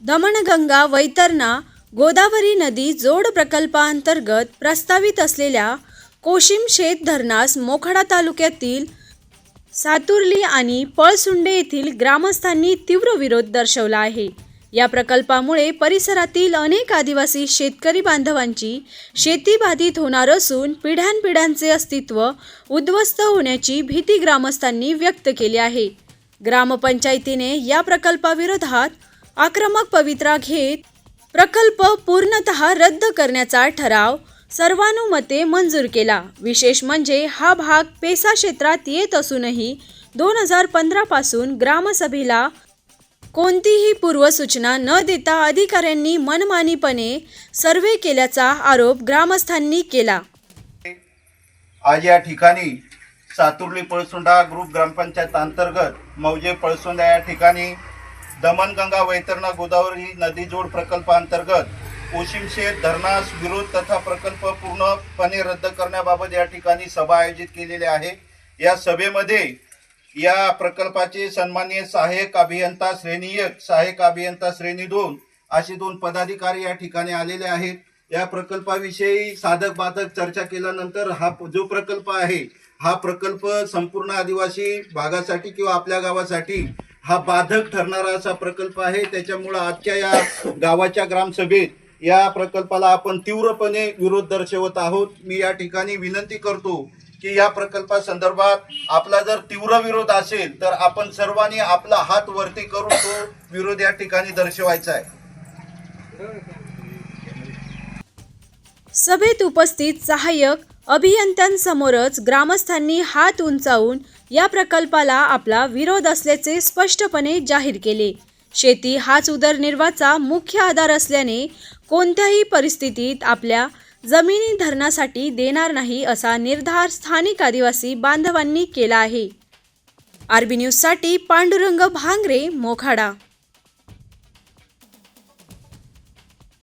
दमणगंगा वैतरणा गोदावरी नदी जोड प्रकल्पांतर्गत प्रस्तावित असलेल्या कोशिम शेत धरणास मोखाडा तालुक्यातील सातुर्ली आणि पळसुंडे येथील ग्रामस्थांनी तीव्र विरोध दर्शवला आहे. या प्रकल्पामुळे परिसरातील अनेक आदिवासी शेतकरी बांधवांची शेती बाधित होणार असून पिढ्यानपिढ्यांचे अस्तित्व उद्ध्वस्त होण्याची भीती ग्रामस्थांनी व्यक्त केली आहे. ग्रामपंचायतीने या प्रकल्पाविरोधात आक्रमक पवित्रा घेत प्रकल्प पूर्णतः रद्द करण्याचा ठराव सर्वानुमते मंजूर केला. विशेष म्हणजे हा भाग पेसा क्षेत्रात येत असूनही दोन हजार पंधरापासून ग्रामसभेला कोणतीही पूर्वसूचना न देता अधिकाऱ्यांनी मनमानीपणे सर्वे केल्याचा आरोप ग्रामस्थांनी केला. आज या ठिकाणी सातुर्ली पळसुंडा ग्रुप ग्रामपंचायत अंतर्गत मौजे पळसुंडा या ठिकाणी दमणगंगा वैतरणा गोदावरी नदी जोड प्रकल्पांतर्गत कोशिमशेत धरणास विरोध तथा प्रकल्प पूर्णपणे रद्द करण्याबाबत या ठिकाणी सभा आयोजित केलेली आहे. या सभेमध्ये या प्रकल्पाचे सन्माननीय सहाय्यक अभियंता श्रेणी एक सहाय्यक अभियंता श्रेणी दोन असे दोन पदाधिकारी या ठिकाणी आलेले आहेत. या प्रकल्पाविषयी साधक बाधक चर्चा केल्यानंतर हा जो प्रकल्प आहे हा प्रकल्प संपूर्ण आदिवासी भागासाठी किंवा आपल्या गावासाठी हा बाधक ठरणारा असा प्रकल्प आहे. त्याच्यामुळं आजच्या या गावाच्या ग्रामसभेत या प्रकल्पाला आपण तीव्रपणे विरोध दर्शवत आहोत. मी या ठिकाणी विनंती करतो की या प्रकल्पासंदर्भात आपला जर तीव्र विरोध असेल तर आपण सर्वांनी आपला हात वरती करून तो विरोध या ठिकाणी दर्शवायचा आहे. सभेत उपस्थित सहाय्यक अभियंत्यांसमोरच ग्रामस्थांनी हात उंचावून या प्रकल्पाला आपला विरोध असल्याचे स्पष्टपणे जाहीर केले. शेती हाच उदरनिर्वाहाचा मुख्य आधार असल्याने कोणत्याही परिस्थितीत आपल्या जमिनी धरणासाठी देणार नाही असा निर्धार स्थानिक आदिवासी बांधवांनी केला आहे. आरबी न्यूजसाठी पांडुरंग भांगरे मोखाडा.